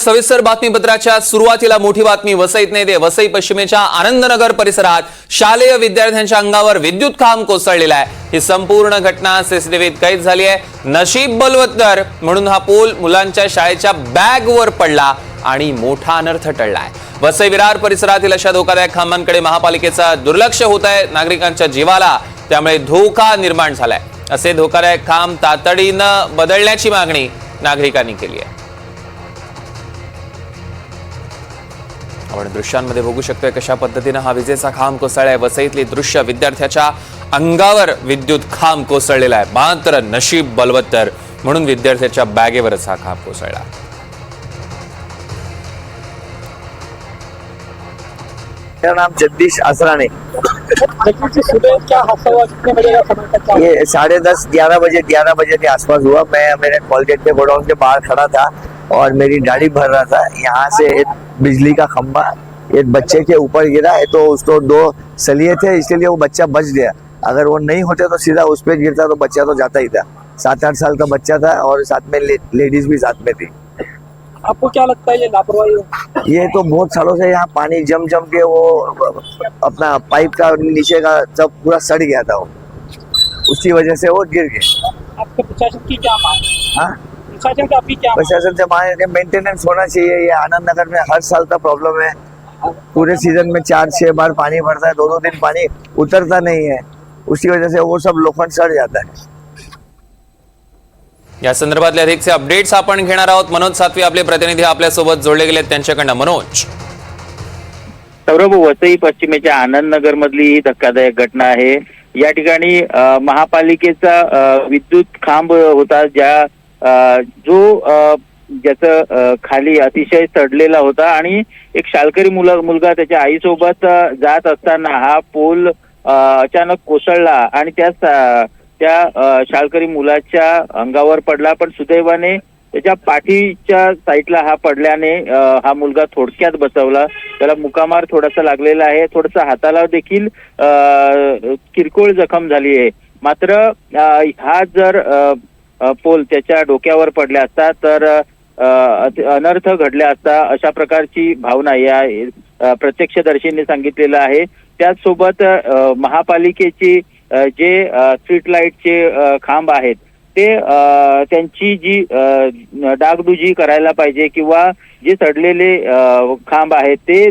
सविस्तर बातमीपत्राच्या सुरुवातीला मोठी बातमी वसईत नेते वसई पश्चिमेच्या आनंदनगर परिसरात शालेय विद्यार्थ्यांच्या अंगावर विद्युत खांब कोसळलेला आहे. ही संपूर्ण घटना सीसीटीव्हीत कैद झाली आहे. नशीब बलवत्तर म्हणून हा पोल मुलांच्या शाळेच्या बॅगवर पडला आणि मोठा अनर्थ टळलाय वसई विरार परिसरातील अशा धोकादायक खांबांकडे महापालिकेचा दुर्लक्ष होत आहे. नागरिकांच्या जीवाला त्यामुळे धोका निर्माण झालाय. असे धोकादायक खांब तातडीनं बदलण्याची मागणी नागरिकांनी केली आहे. आपण दृश्यांमध्ये बघू शकतोय कशा पद्धतीनं हा विजेचा खांब कोसळलाय. वसईतली दृश्य विद्यार्थ्याच्या अंगावर विद्युत खांब कोसळलेला आहे. मात्र नशीब बलवत्तर म्हणून विद्यार्थ्याच्या बॅगेवरच हा खांब कोसळला. मेरा नाम जगदीश असराने ये साढ़े दस ग्यारह बजे ग्यारह बजे के आसपास हुआ। मैं मेरे कॉलगेट के गोडाउन के बाहर खड़ा था और मेरी गाड़ी भर रहा था। यहाँ से बिजली का खम्बा एक बच्चे के ऊपर गिरा है तो उसको दो सलिए थे इसलिए वो बच्चा बच गया। अगर वो नहीं होते तो सीधा उस पर गिरता तो बच्चा तो जाता ही था। सात आठ साल का बच्चा था और साथ में ले, लेडीज़ भी साथ में थी। आपको क्या लगता है ये लापरवाही ये तो बहुत सालों से यहाँ पानी जम जम के वो अपना पाइप का नीचे का सब पूरा सड़ गया था वो। उसकी वजह से वो गिर गए आपके प्रशासन की क्या मांग है? प्रशासन का अभी क्या प्रशासन से मांगे कि मेंटेनेंस होना चाहिए। ये आनंद नगर में हर साल का प्रॉब्लम है। पूरे सीजन में चार छह बार पानी भरता है दो दो दिन पानी उतरता नहीं है। उसकी वजह से वो सब लोखंड सड़ जाता है। या संदर्भातले अधिकचे अपडेट्स आपण घेणार आहोत। मनोज सातवी आपले प्रतिनिधी आपल्यासोबत जोडले गेले त्यांच्याकडनं. मनोज. सौरभ वसई पश्चिमेच्या आनंद नगर मधली ही धक्कादायक घटना आहे. या ठिकाणी महापालिकेचा विद्युत खांब होता ज्या जो अ, ज्याचं खाली अतिशय चढलेला होता आणि एक शालकरी मुला मुलगा त्याच्या आईसोबत जात असताना हा पोल अचानक कोसळला आणि त्या त्या शालकरी शाळकरी मुलाच्या अंगावर पडला. पण सुदैवाने त्याच्या पाठीच्या साईडला हा पडल्याने हा मुलगा थोडक्यात बसवला. त्याला मुकामार थोडासा लागलेला आहे. थोडासा हाताला देखील अ, किरकोळ जखम झाली आहे. मात्र हा जर अ, पोल त्याच्या डोक्यावर पडल्या असता तर अनर्थ घडल्या असता अशा प्रकारची भावना या प्रत्यक्षदर्शींनी सांगितलेलं आहे. त्याचसोबत महापालिकेची जे स्ट्रीट लाईटचे खांब आहेत ते अ, त्यांची जी डागडुजी करायला पाहिजे किंवा जे सडलेले खांब आहेत ते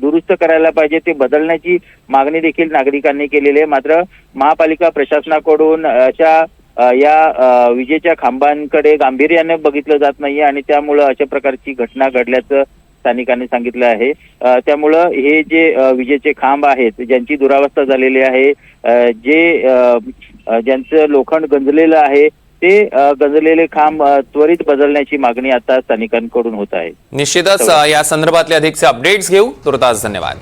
दुरुस्त करायला पाहिजे ते बदलण्याची मागणी देखील नागरिकांनी केलेली आहे. मात्र महापालिका प्रशासनाकडून अशा या विजेच्या खांबांकडे गांभीर्याने बघितलं जात नाहीये आणि त्यामुळं अशा प्रकारची घटना घडल्याचं स्थानिकांनी सांगितलं आहे. त्यामुळं हे जे विजेचे खांब आहेत ज्यांची दुरावस्था झालेली आहे जे ज्यांचं लोखंड गंजलेलं आहे ते गंजलेले खांब त्वरित बदलण्याची मागणी आता स्थानिकांकडून होत आहे. निश्चितच या संदर्भातले अधिकचे अपडेट्स घेऊ. तुर्तास धन्यवाद.